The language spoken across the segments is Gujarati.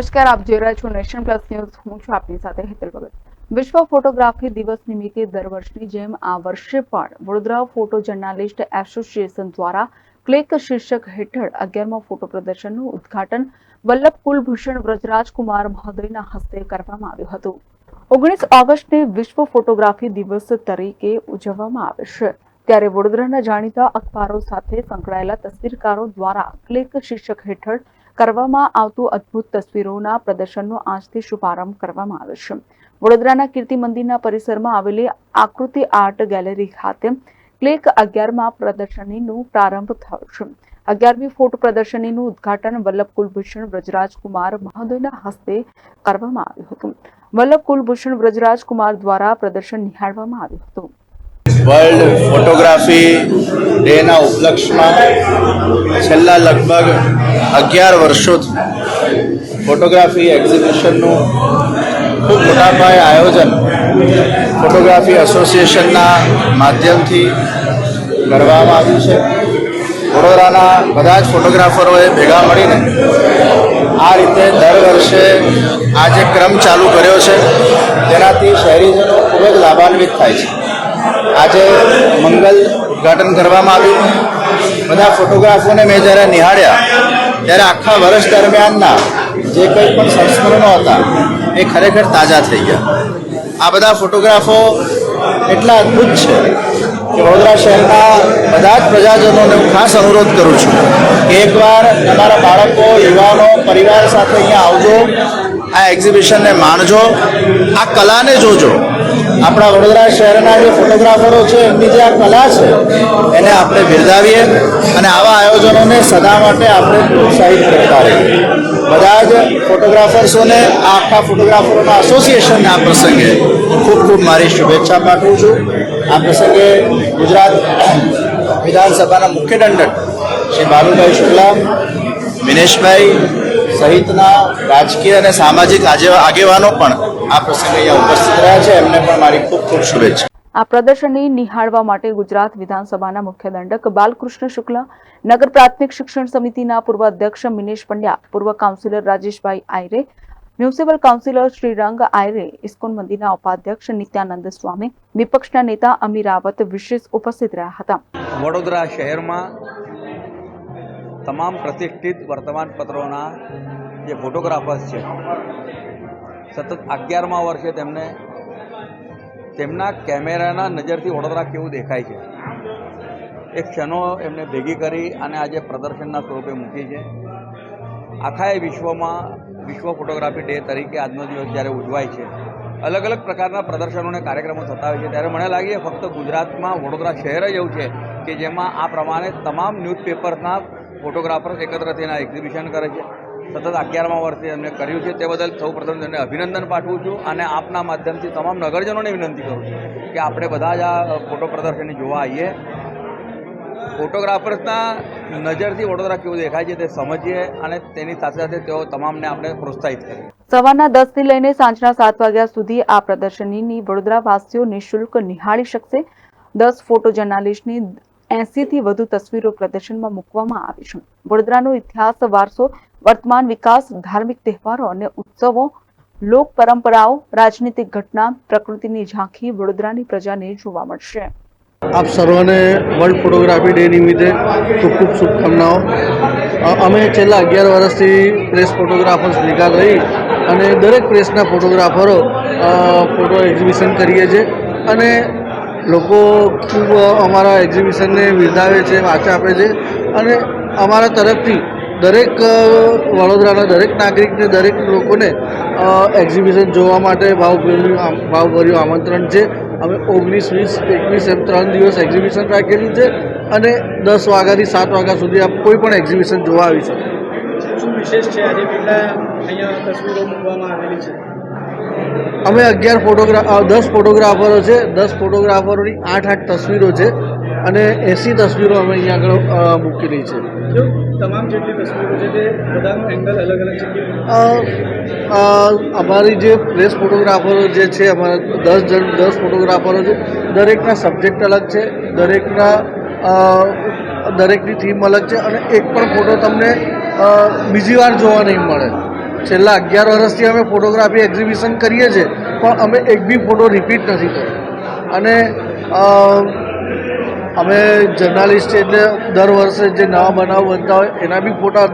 નમસ્કાર, આપ જોઈ રહ્યા છો નેશન પ્લસ ન્યૂઝ. હું છું આપની સાથે હેતલ ભગત. વિશ્વ ફોટોગ્રાફી દિવસ નિમિત્તે દર વર્ષની જેમ આ વર્ષે પણ વડોદરા ફોટો જર્નાલિસ્ટ એસોસિએશન દ્વારા ક્લિક શીર્ષક હેઠળ અગિયારમા ફોટો પ્રદર્શનનું ઉદ્ઘાટન વલ્લભ કુલભૂષણ વ્રજરાજકુમાર મહોદયના હસ્તે કરવામાં આવ્યું હતું. ઓગણીસ ઓગસ્ટને વિશ્વ ફોટોગ્રાફી દિવસ તરીકે ઉજવવામાં આવે છે. ત્યારે વડોદરાના જાણીતા અખબારો સાથે સંકળાયેલા તસવીરકારો દ્વારા ક્લિક શીર્ષક હેઠળ કરવામાં આવતું અદ્ભુત તસવીરોના પ્રદર્શનનો આજથી શુભારંભ કરવામાં આવે છે. વડોદરાના કીર્તિ મંદિરના પરિસરમાં આવેલી આકૃતિ આર્ટ ગેલેરી ખાતે ક્લિક અગિયારમાં પ્રદર્શનીનો પ્રારંભ થયો છે. અગિયારમી ફોટો પ્રદર્શનીનું ઉદ્ઘાટન વલ્લભ કુલભૂષણ વ્રજરાજકુમાર મહોદયના હસ્તે કરવામાં આવ્યું હતું. વલ્લભ કુલભૂષણ વ્રજરાજકુમાર દ્વારા પ્રદર્શન નિહાળવામાં આવ્યું હતું. વર્લ્ડ ફોટોગ્રાફી ડેના ઉપલક્ષમાં છેલ્લા લગભગ અગિયાર વર્ષોથી ફોટોગ્રાફી એક્ઝિબિશનનું ખૂબ મોટા પાયે આયોજન ફોટોગ્રાફી એસોસિએશનના માધ્યમથી કરવામાં આવ્યું છે. વડોદરાના બધા જ ફોટોગ્રાફરોએ ભેગા મળીને આ રીતે દર વર્ષે આ જે ક્રમ ચાલુ કર્યો છે, તેનાથી શહેરીજનો ખૂબ જ લાભાન્વિત થાય છે. આજે મંગલ ઉદ્ઘાટન કરવામાં આવ્યું. બધા ફોટોગ્રાફોને મેં જ્યારે નિહાળ્યા ત્યારે આખા વર્ષ દરમિયાનના જે કંઈ પણ સંસ્મરણો હતા, એ ખરેખર તાજા થઈ ગયા. આ બધા ફોટોગ્રાફો એટલા અદ્ભુત છે કે વડોદરા શહેરના બધા જ પ્રજાજનોને હું ખાસ અનુરોધ કરું છું કે એકવાર તમારા બાળકો, યુવાનો, પરિવાર સાથે અહીંયા આવજો, આ એક્ઝિબિશનને માણજો, આ કલાને જોજો. આપણા વડોદરા શહેરના જે ફોટોગ્રાફરો છે, એમની જે આ કલા છે, એને આપણે બિરદાવીએ અને આવા આયોજનોને સદા માટે આપણે પ્રોત્સાહિત કરતા રહીએ. બધા જ ફોટોગ્રાફર્સોને, આખા ફોટોગ્રાફરોના એસોસિએશનને આ પ્રસંગે ખૂબ ખૂબ મારી શુભેચ્છા પાઠવું છું. આ પ્રસંગે ગુજરાત વિધાનસભાના મુખ્ય દંડક શ્રી બાલુભાઈ શુક્લા, વિનેશભાઈ સહિતના રાજકીય અને સામાજિક આજે આગેવાનો પણ આ પ્રસંગે અહીંયા ઉપસ્થિત રહ્યા છે. એમને પણ મારી ખૂબ ખૂબ શુભેચ્છા. આ પ્રદર્શનને નિહાળવા માટે ગુજરાત વિધાનસભાના મુખ્ય દંડક બાલકૃષ્ણ શુક્લા નગર પ્રાથમિક શિક્ષણ સમિતિના પૂર્વ અધ્યક્ષ મિનેશ પંડ્યા પૂર્વ councillor Rajeshbhai Ayre municipal councillor Shrirang Ayre ISKCON મંદિરના ઉપાધ્યક્ષ નિત્યાનંદ સ્વામી વિપક્ષના નેતા અમીર રાવત વિશેષ ઉપસ્થિત રહ્યા હતા. વડોદરા શહેરમાં તમામ પ્રતિષ્ઠિત વર્તમાનપત્રોના જે ફોટોગ્રાફર્સ છે સતત અગિયારમા વર્ષે તેમને તેમના કેમેરાના નજરથી વડોદરા કેવું દેખાય છે? એ ક્ષણો એમને ભેગી કરી અને આજે પ્રદર્શનના સ્વરૂપે મૂકી છે. આખા એ વિશ્વમાં, વિશ્વ ફોટોગ્રાફી ડે તરીકે આજનો દિવસ જ્યારે ઉજવાય છે, અલગ અલગ પ્રકારના પ્રદર્શનો અને કાર્યક્રમો થતા હોય છે, ત્યારે મને લાગે ફક્ત ગુજરાતમાં વડોદરા શહેર જ એવું છે કે જેમાં આ પ્રમાણે તમામ ન્યૂઝપેપરના ફોટોગ્રાફર્સ એકત્ર થઈને એક્ઝિબિશન કરે છે. સતત અગિયારમા વર્ષે એમને કર્યું છે તે બદલ સૌ પ્રથમ તેમને અભિનંદન પાઠવું છું અને આપના માધ્યમથી તમામ નગરજનોને વિનંતી કરું છું કે આપણે બધા જ આ ફોટો પ્રદર્શની જોવા આવીએ. ફોટોગ્રાફર્સના નજરથી વડોદરા કેવું દેખાય છે તે સમજીએ અને તેની સાથે સાથે તેઓ તમામને આપણે પ્રોત્સાહિત કરીએ. સવારના દસથી લઈને સાંજના સાત વાગ્યા સુધી આ પ્રદર્શનીની વડોદરા વાસીઓ નિઃશુલ્ક નિહાળી શકશે. દસ ફોટો જર્નાલિસ્ટની એસી થી વધુ તસવીરો પ્રદર્શનમાં મૂકવામાં આવી છે. વડોદરાનો ઇતિહાસ વારસો, વર્તમાન વિકાસ, ધાર્મિક તહેવારો અને ઉત્સવો, લોક પરંપરાઓ, રાજનીતિક ઘટના, પ્રકૃતિની ઝાંખી વડોદરાની પ્રજાને જોવા મળશે. આપ સર્વને વર્લ્ડ ફોટોગ્રાફી ડે નિમિત્તે ખૂબ ખૂબ શુભકામનાઓ અમે છેલ્લા અગિયાર વર્ષથી પ્રેસ ફોટોગ્રાફર્સ ભેગા થઈ અને દરેક પ્રેસના ફોટોગ્રાફરો ફોટો એક્ઝિબિશન કરીએ છીએ. અને લોકો ખૂબ અમારા એક્ઝિબિશનને બિરદાવે છે, વાચા આપે છે. અને અમારા તરફથી દરેક વડોદરાના દરેક નાગરિકને, દરેક લોકોને એક્ઝિબિશન જોવા માટે ભાવભર્યું ભાવભર્યું આમંત્રણ છે. અમે ઓગણીસ, વીસ, એકવીસ એમ ત્રણ દિવસ એક્ઝિબિશન રાખેલી છે અને દસ વાગ્યાથી સાત વાગ્યા સુધી આપ કોઈ પણ એક્ઝિબિશન જોવા આવી શકો. શું વિશેષ છે? આજે અહીંયા તસવીરો મૂકવામાં આવેલી છે? અમે અગિયાર ફોટોગ્રાફ દસ ફોટોગ્રાફરો છે. દસ ફોટોગ્રાફરોની આઠ આઠ તસવીરો છે અને એસી તસવીરો અમે અહીંયા આગળ મૂકેલી છે. તમામ જેટલી તસવીરો છે તે બધાનું એંગલ અલગ અલગ છે કે અ, અ, અમારી જે પ્રેસ ફોટોગ્રાફરો જે છે અમારા દસ જણ દસ ફોટોગ્રાફરો છે દરેકના સબ્જેક્ટ અલગ છે દરેકના દરેકની થીમ અલગ છે અને એક પણ ફોટો તમને બીજી વાર જોવા નહીં મળે. છેલ્લા અગિયાર વર્ષથી અમે ફોટોગ્રાફી એક્ઝિબિશન કરીએ છીએ, પણ અમે એક બી ફોટો રિપીટ નથી કર્યો. અને અમે જર્નાલિસ્ટ એટલે દર વર્ષે જે નવા બનાવ બનતા હોય, એના બી ફોટા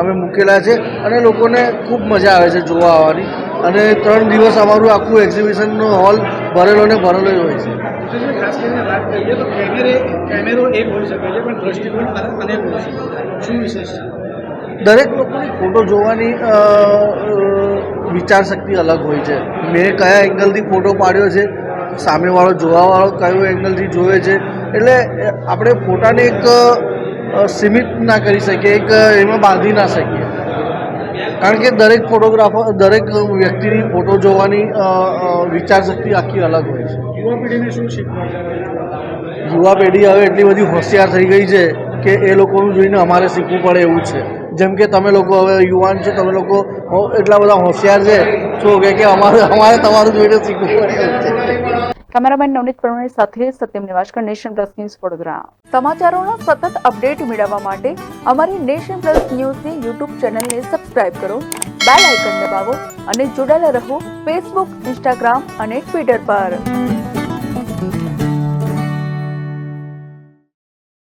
અમે મૂકેલા છે અને લોકોને ખૂબ મજા આવે છે જોવા આવવાની. અને ત્રણ દિવસ અમારું આખું એક્ઝિબિશનનો હોલ ભરેલો ને ભરેલો જ હોય છે. કેમેરે એક હોઈ શકે છે, પણ દ્રષ્ટિકોણ અનેક હોય છે. શું વિશેષ છે દરેક લોકોની ફોટો જોવાની વિચાર શક્તિ વિચારશક્તિ અલગ હોય છે. મેં કયા એંગલથી ફોટો પાડ્યો છે સામેવાળો જોવાવાળો કયો એંગલથી જોવે છે. એટલે આપણે ફોટાને એક સીમિત ના કરી શકીએ એક એમાં બાંધી ના શકીએ. કારણ કે દરેક ફોટોગ્રાફર દરેક વ્યક્તિની ફોટો જોવાની વિચાર શક્તિ વિચારશક્તિ આખી અલગ હોય છે. યુવા પેઢીને શું યુવા પેઢી હવે એટલી બધી હોશિયાર થઈ ગઈ છે કે એ લોકોનું જોઈને અમારે શીખવું પડે એવું છે. જેમ કે તમે લોકો હવે યુવાન છો, તમે લોકો એટલા બધા હોશિયાર છે, છો કે અમારે અમારે તમારું જોઈને શીખવું પડે. કેમેરામેન નવનીત પ્રવીણ સાથે Satyam Nivaskar, Nation Plus News Vadodara. સમાચારોનો સતત અપડેટ મેળવવા માટે અમારી નેશન પ્લસ ન્યૂઝની યુટ્યુબ ચેનલને સબસ્ક્રાઇબ કરો, બેલ આઇકન દબાવો અને જોડાયેલા રહો ફેસબુક, ઇન્સ્ટાગ્રામ અને ટ્વિટર પર.